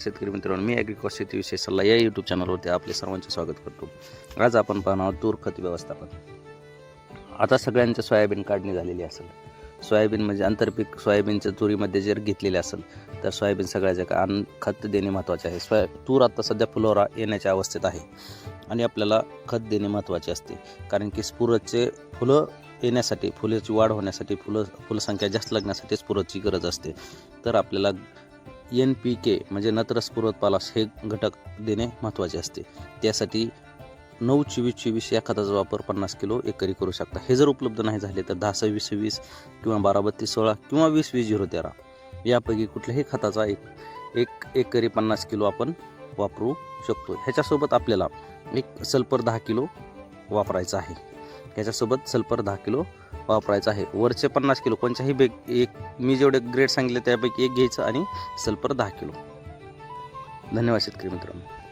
शेतकरी मित्रांनो मी ॲग्रिकॉस शेतीविषयी सल्ला या यूट्यूब चॅनलवरती आपले सर्वांचे स्वागत करतो. आज आपण पाहणार तूर खत व्यवस्थापन. आता सगळ्यांच्या सोयाबीन काढणी झालेली असेल. सोयाबीन म्हणजे आंतरपीक सोयाबीनच्या तुरीमध्ये जर घेतलेले असेल तर सोयाबीन सगळ्याच्या का अन्न खत देणे महत्त्वाचे आहे. सोया तूर आता सध्या फुलोरा येण्याच्या अवस्थेत आहे आणि आपल्याला खत देणे महत्त्वाचे असते. कारण की स्फुरदचे फुलं येण्यासाठी फुलाची वाढ होण्यासाठी फुलं फुलसंख्या जास्त लागण्यासाठी स्फुरची गरज असते. तर आपल्याला एन पी के म्हणजे नत्रस पालास हे घटक देणे महत्त्वाचे असते. त्यासाठी नऊ चोवीस चोवीस या खताचा वापर पन्नास किलो एकरी करू शकता. हे जर उपलब्ध नाही झाले तर दहा सव्वीस वीस किंवा बारा बत्तीस सोळा किंवा वीस वीस झिरो तेरा. यापैकी कुठल्याही खताचा एक एक एकरी पन्नास किलो आपण वापरू शकतो. ह्याच्यासोबत आपल्याला एक सल्फर दहा किलो वापरायचा आहे. ह्याच्यासोबत सल्फर दहा किलो वापरायचं आहे. वरचे पन्नास किलो कोणत्याही बेग एक मी जेवढे ग्रेड सांगितले त्यापैकी एक घ्यायचं आणि सल्फर दहा किलो. धन्यवाद शेतकरी मित्रांनो.